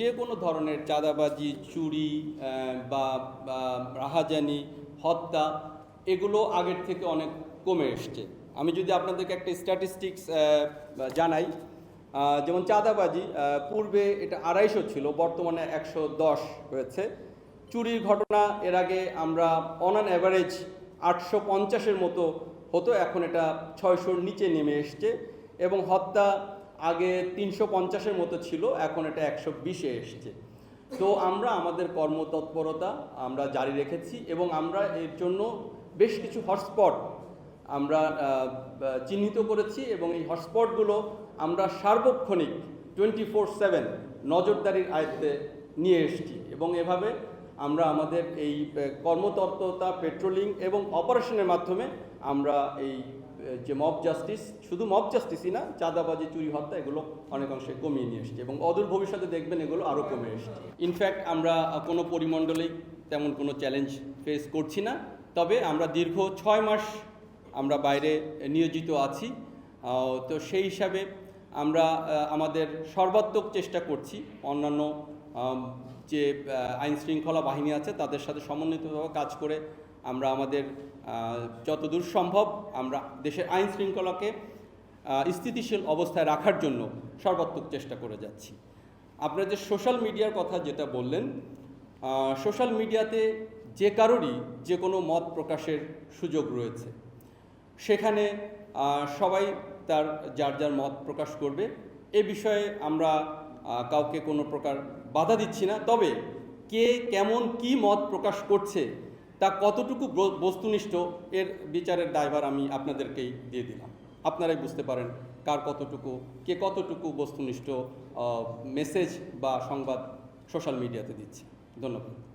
যে কোনো ধরনের চাঁদাবাজি, চুরি বা রাহাজানি, হত্যা, এগুলো আগের থেকে অনেক কমে এসছে। আমি যদি আপনাদেরকে একটা স্ট্যাটিস্টিক্স জানাই যেমন চাঁদাবাজি পূর্বে এটা আড়াইশো ছিল, বর্তমানে একশো দশ হয়েছে। চুরির ঘটনা এর আগে আমরা অন অ্যান অ্যাভারেজ আটশো পঞ্চাশের মতো হতো, এখন এটা ছয়শোর নিচে নেমে এসছে। এবং হত্যা আগে তিনশো পঞ্চাশের মতো ছিল, এখন এটা একশো বিশে এসছে। তো আমরা আমাদের কর্মতৎপরতা আমরা জারি রেখেছি এবং আমরা এর জন্য বেশ কিছু হটস্পট আমরা চিহ্নিত করেছি এবং এই হটস্পটগুলো আমরা সার্বক্ষণিক টোয়েন্টি ফোর সেভেন নজরদারির আয়ত্তে নিয়ে এসেছি এবং এভাবে আমরা আমাদের এই কর্মতৎপরতা পেট্রোলিং এবং অপারেশনের মাধ্যমে আমরা এই যে মব জাস্টিস শুধু মব জাস্টিসই না, চাঁদাবাজি, চুরি, হত্যা, এগুলো অনেকাংশে কমিয়ে নিয়ে এসছে এবং অদূর ভবিষ্যতে দেখবেন এগুলো আরও কমে এসছে। ইনফ্যাক্ট আমরা কোনো পরিমণ্ডলেই তেমন কোনো চ্যালেঞ্জ ফেস করছি না। তবে আমরা দীর্ঘ ছয় মাস আমরা বাইরে নিয়োজিত আছি। তো সেই হিসাবে আমরা আমাদের সর্বাত্মক চেষ্টা করছি অন্যান্য যে আইন শৃঙ্খলা বাহিনী আছে, তাদের সাথে সমন্বিতভাবে কাজ করে আমরা আমাদের যতদূর সম্ভব আমরা দেশের আইন শৃঙ্খলাকে স্থিতিশীল অবস্থায় রাখার জন্য সর্বাত্মক চেষ্টা করে যাচ্ছি। আপনারা যে সোশ্যাল মিডিয়ার কথা যেটা বললেন সোশ্যাল মিডিয়াতে যে কারোরই যে কোনো মত প্রকাশের সুযোগ রয়েছে। সেখানে সবাই তার, যার যার মত প্রকাশ করবে। এ বিষয়ে আমরা কাউকে কোনো প্রকার বাধা দিচ্ছি না। তবে কে, কেমন, কি মত প্রকাশ করছে, তা কতটুকু বস্তুনিষ্ঠ, এর বিচারের দায়ভার আমি আপনাদেরকেই দিয়ে দিলাম। আপনারাই বুঝতে পারেন কার কতটুকু, কে কতটুকু বস্তুনিষ্ঠ মেসেজ বা সংবাদ সোশ্যাল মিডিয়াতে দিচ্ছে। ধন্যবাদ।